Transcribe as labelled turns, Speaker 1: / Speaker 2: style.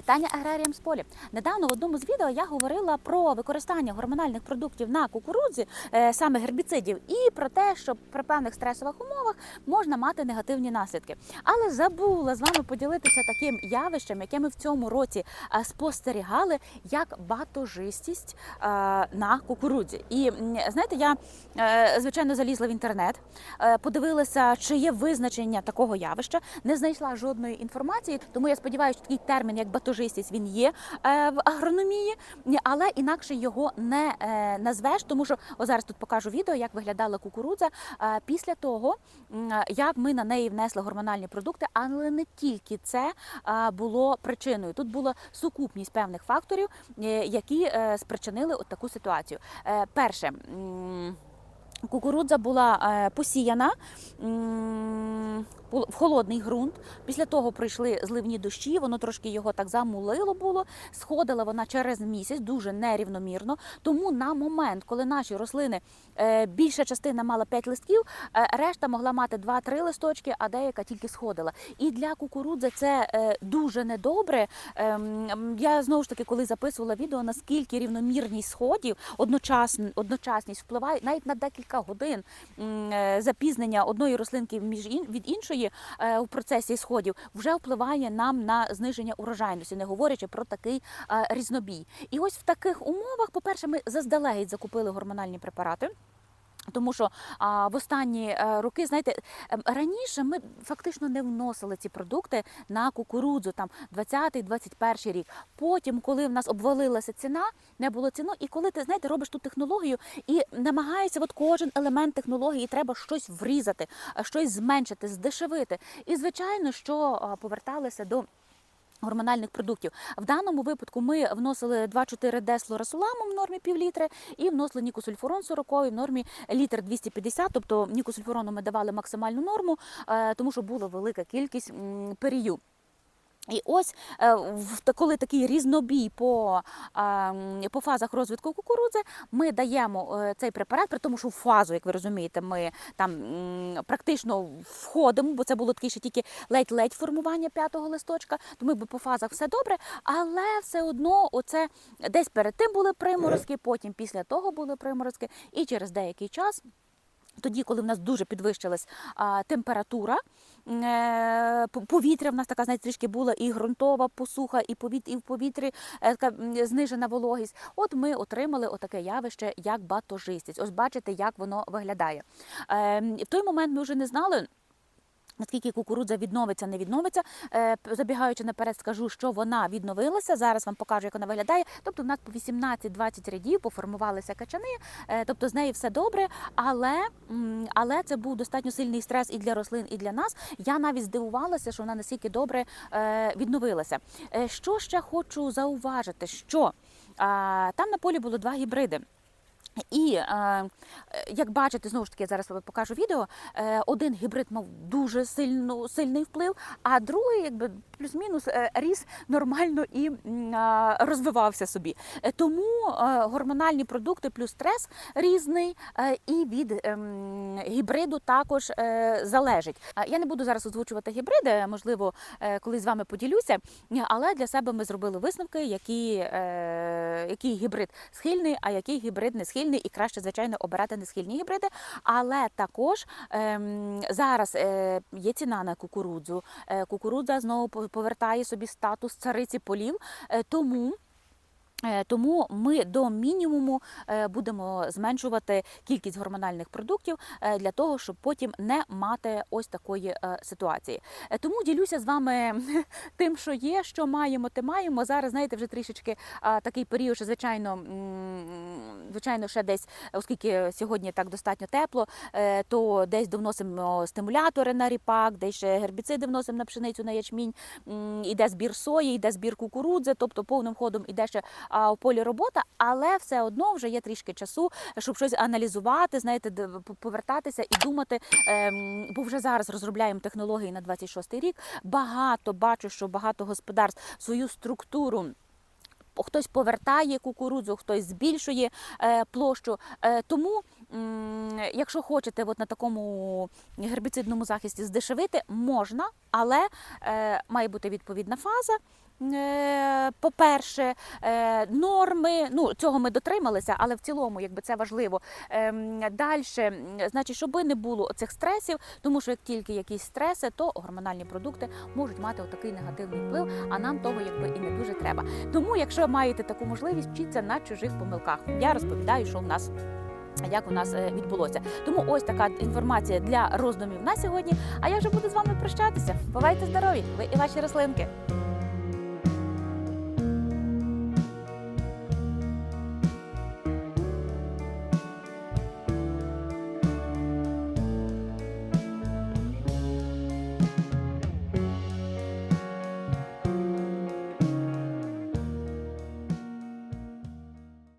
Speaker 1: Вітання аграріям з полі. Недавно в одному з відео я говорила про використання гормональних продуктів на кукурудзі, е, саме гербіцидів, і про те, що при певних стресових умовах можна мати негативні наслідки. Але забула з вами поділитися таким явищем, яке ми в цьому році е, спостерігали, як батожистість е, на кукурудзі. І знаєте, я звичайно залізла в інтернет, подивилася, чи є визначення такого явища, не знайшла жодної інформації, тому я сподіваюся, що такий термін, як батожистість, він є е, в агрономії, але інакше його не е, назвеш, тому що о, зараз тут покажу відео, як виглядала кукурудза е, після того, як ми на неї внесли гормональні продукти, але не тільки це було причиною. Тут була сукупність певних факторів, які спричинили от таку ситуацію. Перше. Кукурудза була посіяна в холодний ґрунт. Після того прийшли зливні дощі, воно трошки його так замулило було. Сходила вона через місяць дуже нерівномірно. Тому на момент, коли наші рослини е, більша частина мала 5 листків, е, решта могла мати 2-3 листочки, а деяка тільки сходила. І для кукурудзи це е, дуже недобре. Ем, Я знову ж таки, коли записувала відео, наскільки рівномірність сходів, одночасність впливає навіть на декілька годин запізнення одної рослинки від іншої е, у процесі сходів вже впливає нам на зниження урожайності, не говорячи про такий е, різнобій. І ось в таких умовах, по-перше, ми заздалегідь закупили гормональні препарати. Тому що а, в останні е, роки, знаєте, ем, раніше ми фактично не вносили ці продукти на кукурудзу, там 20-21 рік. Потім, коли в нас обвалилася ціна, не було ціну, і коли ти знаєте, робиш ту технологію і намагаєшся, от кожен елемент технології треба щось врізати, а, щось зменшити, здешевити. І звичайно, що поверталися до. Гормональних продуктів в даному випадку ми вносили 2,4 деслорасуламу в нормі півлітри і вносили нікосульфурон 40 в нормі літр 250, тобто нікосульфурону ми давали максимальну норму, е, тому що була велика кількість перію. І ось е, коли такий різнобій по, по фазах розвитку кукурудзи, ми даємо е, цей препарат, при тому, що в фазу, як ви розумієте, ми там практично входимо, бо це було таке ще тільки ледь-ледь формування п'ятого листочка, тому по фазах все добре, але все одно оце десь перед тим були приморозки, потім після того були приморозки, і через деякий час. Тоді, коли в нас дуже підвищилась температура, повітря в нас така, знаєте, трішки була і ґрунтова посуха, і, повіт, і в повітрі е, така знижена вологість. От ми отримали отаке явище, як батожистість. Ось бачите, як воно виглядає. Е, в той момент ми вже не знали. Наскільки кукурудза відновиться, не відновиться. Е, Забігаючи наперед, скажу, що вона відновилася. Зараз вам покажу, як вона виглядає. Тобто, в нас по 18-20 рядів поформувалися качани, е, тобто з нею все добре, але, але це був достатньо сильний стрес і для рослин, і для нас. Я навіть здивувалася, що вона настільки добре е, відновилася. Що ще хочу зауважити, що там на полі було два гібриди. І е, як бачите, знову ж таки, я зараз покажу відео. Е, один гібрид мав дуже сильну, сильний вплив, а другий, якби плюс-мінус, е, ріс нормально і розвивався собі. Тому гормональні продукти плюс стрес різний, і від ем, гібриду також залежить. Я не буду зараз озвучувати гібриди, можливо, коли з вами поділюся, але для себе ми зробили висновки, які, який гібрид схильний, а який гібрид не схильний, і краще, звичайно, обирати не схильні гібриди. Але також ем, зараз е, є ціна на кукурудзу. Е, кукурудза знову по- повертає собі статус цариці полів, е, тому. Е, Тому ми до мінімуму е, будемо зменшувати кількість гормональних продуктів е, для того, щоб потім не мати ось такої ситуації. Тому ділюся з вами тим, що є, що маємо, те маємо. Зараз знаєте, вже трішечки такий період, що звичайно, звичайно, ще десь, оскільки сьогодні так достатньо тепло, то десь довносимо стимулятори на ріпак, десь ще гербіциди вносимо на пшеницю, на ячмінь. Іде збір сої, йде збір кукурудзи, тобто повним ходом іде ще у полі робота, але все одно вже є трішки часу, щоб щось аналізувати, знаєте, повертатися і думати. ем, Бо вже зараз розробляємо технології на 26-й рік. Багато бачу, що багато господарств свою структуру. Хтось повертає кукурудзу, хтось збільшує е, площу. Е, тому якщо хочете от на такому гербіцидному захисті здешевити, можна, але е, має бути відповідна фаза. Е, По-перше, е, норми, ну цього ми дотрималися, але в цілому, якби це важливо. Далі, значить, щоб не було цих стресів, тому що як тільки якісь стреси, то гормональні продукти можуть мати отакий негативний вплив, а нам того якби і не дуже треба. Тому, якщо маєте таку можливість, вчіться на чужих помилках. Я розповідаю, що в нас. Як у нас е, відбулося, тому ось така інформація для роздумів на сьогодні. А я вже буду з вами прощатися. Бувайте здорові! Ви і ваші рослинки.